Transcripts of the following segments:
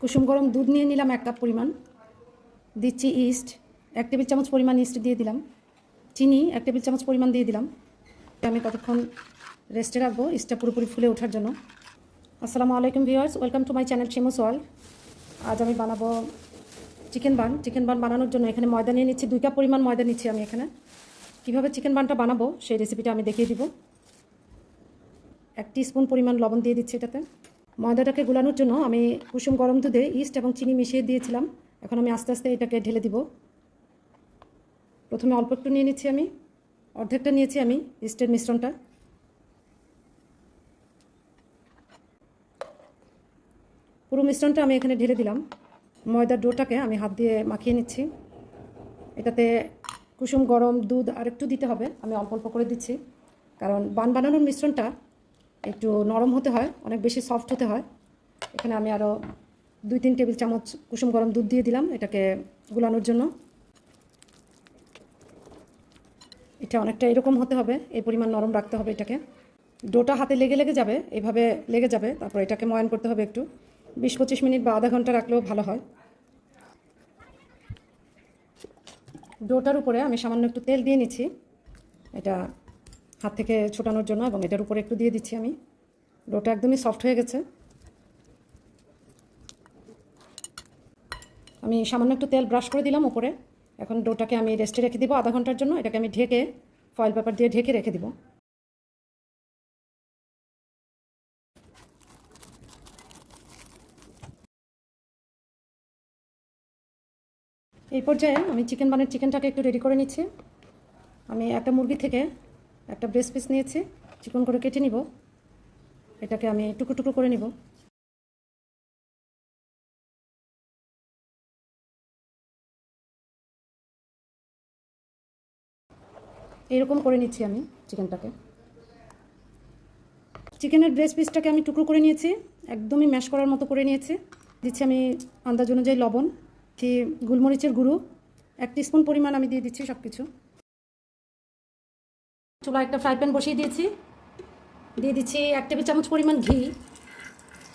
কুসুম গরম দুধ নিয়ে নিলাম এক কাপ পরিমাণ। দিচ্ছি ইস্ট, এক টেবিল চামচ পরিমাণ ইস্ট দিয়ে দিলাম। চিনি, এক টেবিল চামচ পরিমাণ দিয়ে দিলাম। আমি কতক্ষণ রেস্টে রাখব? ইস্টটা পুরোপুরি ফুলে ওঠার জন্য। আসসালামু আলাইকুম viewers, welcome to my channel Shimu's world. আজ আমি বানাবো চিকেন বান। চিকেন বান বানানোর জন্য এখানে ময়দা নিয়ে নিচ্ছি, দুই কাপ পরিমাণ ময়দা নিচ্ছি আমি এখানে। কীভাবে চিকেন বানটা বানাবো সেই রেসিপিটা আমি দেখিয়ে দিব। এক স্পুন পরিমাণ লবণ দিয়ে দিচ্ছি এটাতে। ময়দাটাকে গুলানোর জন্য আমি কুসুম গরম দুধে ইস্ট এবং চিনি মিশিয়ে দিয়েছিলাম। এখন আমি আস্তে আস্তে এটাকে ঢেলে দিব। প্রথমে অল্প একটু নিয়ে নিচ্ছি আমি। অর্ধেকটা নিয়েছি আমি ইস্টের মিশ্রণটা। পুরো মিশ্রণটা আমি এখানে ঢেলে দিলাম। ময়দার ডোটাকে আমি হাত দিয়ে মাখিয়ে নিচ্ছি। এটাতে কুসুম গরম দুধ আর একটু দিতে হবে। আমি অল্প অল্প করে দিচ্ছি। কারণ বান বানানোর মিশ্রণটা একটু নরম হতে হয়, অনেক বেশি সফট হতে হয়। এখানে আমি আরও দুই তিন টেবিল চামচ কুসুম গরম দুধ দিয়ে দিলাম এটাকে গুলানোর জন্য। এটা অনেকটা এরকম হতে হবে, এই পরিমাণ নরম রাখতে হবে এটাকে। ডোটা হাতে লেগে লেগে যাবে, এভাবে লেগে যাবে, তারপর এটাকে ময়ান করতে হবে একটু। বিশ পঁচিশ মিনিট বা আধা ঘণ্টা রাখলেও ভালো হয়। ডোটার উপরে আমি সামান্য একটু তেল দিয়ে নিচ্ছি। এটা হাত থেকে ছোটানোর জন্য এবং এটার উপরে একটু দিয়ে দিচ্ছি আমি। ডোটা একদমই সফট হয়ে গেছে। আমি সামান্য একটু তেল ব্রাশ করে দিলাম উপরে। এখন ডোটাকে আমি রেস্টে রেখে দিব আধা ঘণ্টার জন্য। এটাকে আমি ঢেকে ফয়েল পেপার দিয়ে ঢেকে রেখে দিব। এই পর্যায়ে আমি চিকেন বানের চিকেনটাকে একটু রেডি করে নিচ্ছি। আমি একটা মুরগি থেকে একটা ব্রেস্ট পিস নিয়েছি, চিকন করে কেটে নিব। এটাকে আমি টুকরো টুকরো করে নিব। এরকম করে নিচ্ছি আমি চিকেনটাকে। চিকেনের ব্রেস্ট পিসটাকে আমি টুকরো করে নিয়েছি, একদমই ম্যাশ করার মতো করে নিয়েছি। দিচ্ছি আমি আন্দাজ অনুযায়ী লবণ, কি গোলমরিচের গুঁড়ো, এক স্পুন পরিমাণ আমি দিয়ে দিচ্ছি সব কিছু চুলা একটা ফ্রাই প্যান বসিয়ে দিয়েছি। দিয়ে দিচ্ছি এক টেবিল চামচ পরিমাণ ঘি।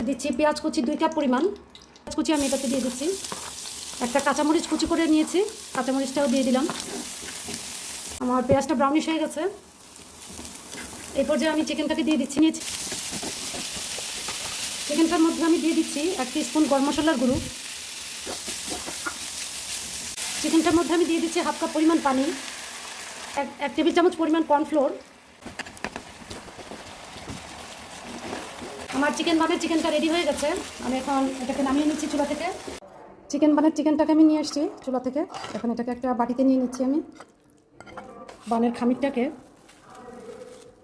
দিচ্ছি পেঁয়াজ কুচি দুই কাপ পরিমাণ। পেঁয়াজ কুচি আমি এটাতে দিয়ে দিচ্ছি। একটা কাঁচামরিচ কুচি করে নিয়েছি। কাঁচামরিচটাও দিয়ে দিলাম। আমার পেঁয়াজটা ব্রাউনিশ হয়ে গেছে। এই পর্যায়ে আমি চিকেনটাকে দিয়ে দিচ্ছি নিয়েছি। চিকেনটার মধ্যে আমি দিয়ে দিচ্ছি এক স্পুন গরম মশলার গুঁড়ো। চিকেনটার মধ্যে আমি দিয়ে দিচ্ছি হাফ কাপ পরিমাণ পানি। এক টেবিল চামচ পরিমাণ কর্নফ্লোর, আমার চিকেন বানের চিকেনটা রেডি হয়ে গেছে। আমি এখন এটাকে নামিয়ে নিচ্ছি চুলা থেকে। চিকেন বানের চিকেনটাকে আমি নিয়ে এসেছি চুলা থেকে। এখন এটাকে একটা বাটিতে নিয়ে নিচ্ছি আমি। বানের খামিরটাকে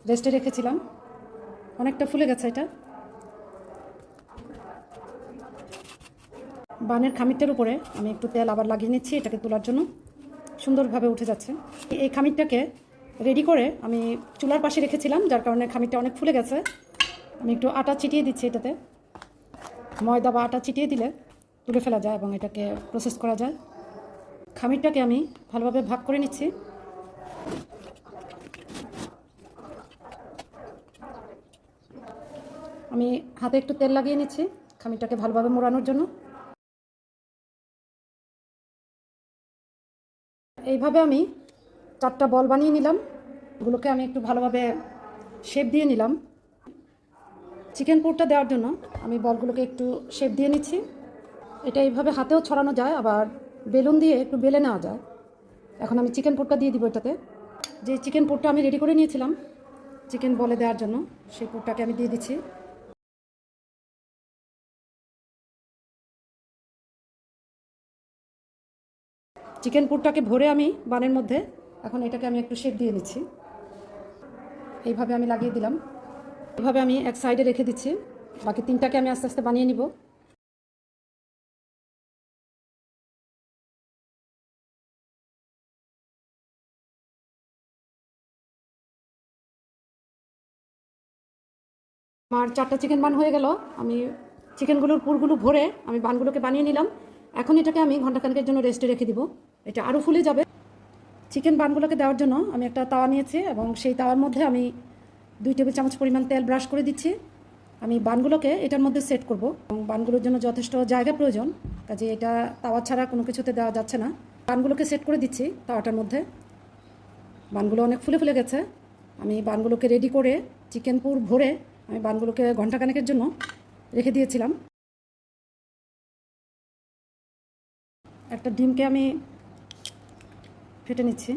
রেস্টে রেখেছিলাম। অনেকটা ফুলে গেছে এটা। বানের খামিরটার উপরে আমি একটু তেল আবার লাগিয়ে নিচ্ছি এটাকে তোলার জন্য। সুন্দরভাবে উঠে যাচ্ছে। এই খামিরটাকে রেডি করে আমি চুলার পাশে রেখেছিলাম, যার কারণে খামিরটা অনেক ফুলে গেছে। আমি একটু আটা চিটিয়ে দিচ্ছি এটাতে। ময়দা বা আটা চিটিয়ে দিলে তুলে ফেলা যায় এবং এটাকে প্রসেস করা যায়। খামিরটাকে আমি ভালোভাবে ভাগ করে নিচ্ছি। আমি হাতে একটু তেল লাগিয়ে নিচ্ছি খামিরটাকে ভালোভাবে মোড়ানোর জন্য। এইভাবে আমি চারটা বল বানিয়ে নিলাম। এগুলোকে আমি একটু ভালোভাবে শেপ দিয়ে নিলাম। চিকেন পুরটা দেওয়ার জন্য আমি বলগুলোকে একটু শেপ দিয়ে নিচ্ছি। এটা এইভাবে হাতেও ছড়ানো যায়, আবার বেলুন দিয়ে একটু বেলে নেওয়া যায়। এখন আমি চিকেন পুরটা দিয়ে দিব এটাতে। যে চিকেন পুরটা আমি রেডি করে নিয়েছিলাম চিকেন বলে দেওয়ার জন্য সেই পুরটাকে আমি দিয়ে দিচ্ছি। চিকেন পুরটাকে ভরে আমি বানের মধ্যে, এখন এটাকে আমি একটু শেপ দিয়ে দিচ্ছি এইভাবে আমি লাগিয়ে দিলাম। এভাবে আমি এক সাইডে রেখে দিচ্ছি। বাকি তিনটাকে আমি আস্তে আস্তে বানিয়ে নিব। আমার চারটা চিকেন বান হয়ে গেল। আমি চিকেনগুলোর পুরগুলো ভরে আমি বানগুলোকে বানিয়ে নিলাম। এখন এটাকে আমি ঘন্টাখানেকের জন্য রেস্টে রেখে দিব। এটা আরও ফুলে যাবে। চিকেন বানগুলোকে দেওয়ার জন্য আমি একটা তাওয়া নিয়েছি এবং সেই তাওয়ার মধ্যে আমি দুই টেবিল চামচ পরিমাণ তেল ব্রাশ করে দিচ্ছি। আমি বানগুলোকে এটার মধ্যে সেট করব এবং বানগুলোর জন্য যথেষ্ট জায়গা প্রয়োজন, কাজে এটা তাওয়া ছাড়া কোনো কিছুতে দেওয়া যাচ্ছে না। বানগুলোকে সেট করে দিচ্ছি তাওয়াটার মধ্যে। বানগুলো অনেক ফুলে ফুলে গেছে। আমি বানগুলোকে রেডি করে চিকেন পুর ভরে আমি বানগুলোকে ঘন্টাখানেকের জন্য রেখে দিয়েছিলাম। একটা ডিমকে আমি ফেটে নিচ্ছি।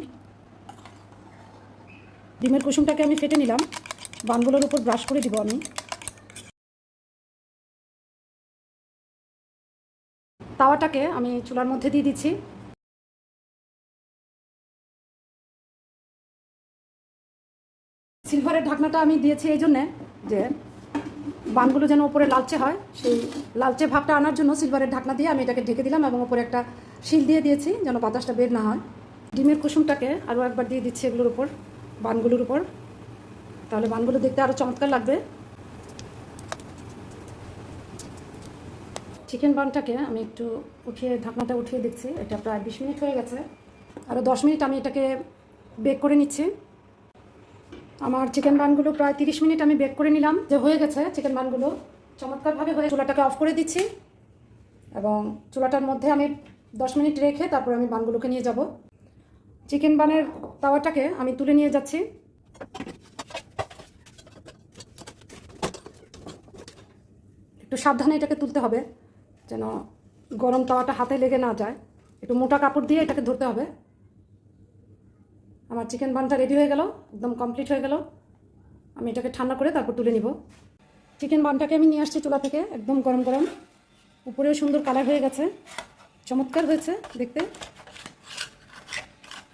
ডিমের কুসুমটাকে আমি ফেটে নিলাম। বানগুলোর উপর ব্রাশ করে দিব আমি। তাওয়াটাকে আমি চুলার মধ্যে দিয়ে দিচ্ছি। সিলভারের ঢাকনাটা আমি দিয়েছি এই জন্যে যে বানগুলো যেন উপরে লালচে হয়, সেই লালচে ভাবটা আনার জন্য সিলভারের ঢাকনা দিয়ে আমি এটাকে ঢেকে দিলাম এবং উপরে একটা শিল দিয়ে দিয়েছি যেন বাতাসটা বের না হয়। ডিমের কুসুমটাকে আরও একবার দিয়ে দিচ্ছি এগুলোর উপর, বানগুলোর উপর। তাহলে বানগুলো দেখতে আরও চমৎকার লাগবে। চিকেন বানটাকে আমি একটু উঠিয়ে, ঢাকনাটা উঠিয়ে দেখছি এটা প্রায় বিশ মিনিট হয়ে গেছে। আরও দশ মিনিট আমি এটাকে বেক করে নিচ্ছি। আমার চিকেন বানগুলো প্রায় তিরিশ মিনিট আমি বেক করে নিলাম। যে হয়ে গেছে চিকেন বানগুলো, চমৎকারভাবে হয়ে চুলাটাকে অফ করে দিচ্ছি। এবং চুলাটার মধ্যে আমি দশ মিনিট রেখে তারপর আমি বানগুলোকে নিয়ে যাব। চিকেন বানের তাওয়াটাকে আমি তুলে নিয়ে যাচ্ছি। একটু সাবধানে এটাকে তুলতে হবে, যেন গরম তাওয়াটা হাতে লেগে না যায়। একটু মোটা কাপড় দিয়ে এটাকে ধরতে হবে। আমার চিকেন বানটা রেডি হয়ে গেল, একদম কমপ্লিট হয়ে গেল। আমি এটাকে ঠান্ডা করে তারপর তুলে নিব। চিকেন বানটাকে আমি নিয়ে আসছি চুলা থেকে, একদম গরম গরম। উপরেও সুন্দর কালার হয়ে গেছে, চমৎকার হয়েছে দেখতে।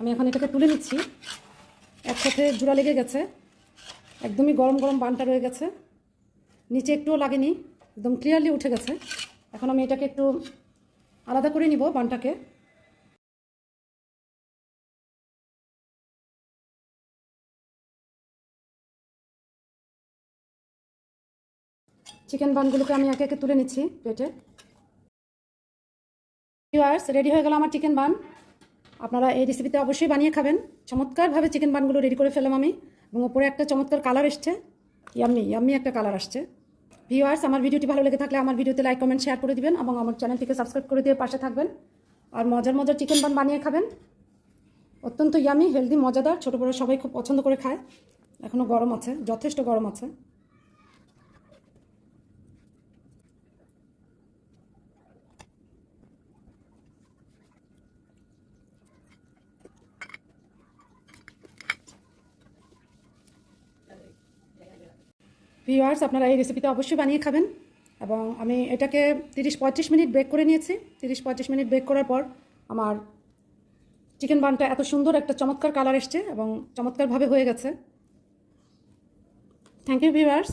আমি এখন এটাকে তুলে নিচ্ছি। একসাথে জোড়া লেগে গেছে। একদমই গরম গরম বানটা রয়ে গেছে। নিচে একটুও লাগেনি। একদম ক্লিয়ারলি উঠে গেছে। এখন আমি এটাকে একটু আলাদা করে নিব বানটাকে। চিকেন বানগুলোকে আমি একে একে তুলে নিচ্ছি প্লেটে। ভিউয়ার্স রেডি হয়ে গেল আমার চিকেন বান। আপনারা এই রেসিপিতে অবশ্যই বানিয়ে খাবেন। চমৎকারভাবে চিকেন বানগুলো রেডি করে ফেলাম আমি এবং ওপরে একটা চমৎকার কালার এসছে। ইয়াম্মি ইয়াম্মি একটা কালার আসছে। ভিউয়ার্স আমার ভিডিওটি ভালো লেগে থাকলে আমার ভিডিওতে লাইক কমেন্ট শেয়ার করে দিবেন এবং আমার চ্যানেলটিকে সাবস্ক্রাইব করে দিয়ে পাশে থাকবেন। আর মজার মজার চিকেন বান বানিয়ে খাবেন। অত্যন্ত ইয়ামি হেলদি মজাদার, ছোটো বড়ো সবাই খুব পছন্দ করে খায়। এখনও গরম আছে, যথেষ্ট গরম আছে। ভিউয়ার্স আপনারা এই রেসিপিতে অবশ্যই বানিয়ে খাবেন। এবং আমি এটাকে তিরিশ পঁয়ত্রিশ মিনিট বেক করে নিয়েছি। তিরিশ পঁয়ত্রিশ মিনিট বেক করার পর আমার চিকেন বানটা এত সুন্দর একটা চমৎকার কালার এসছে এবং চমৎকারভাবে হয়ে গেছে। Thank you viewers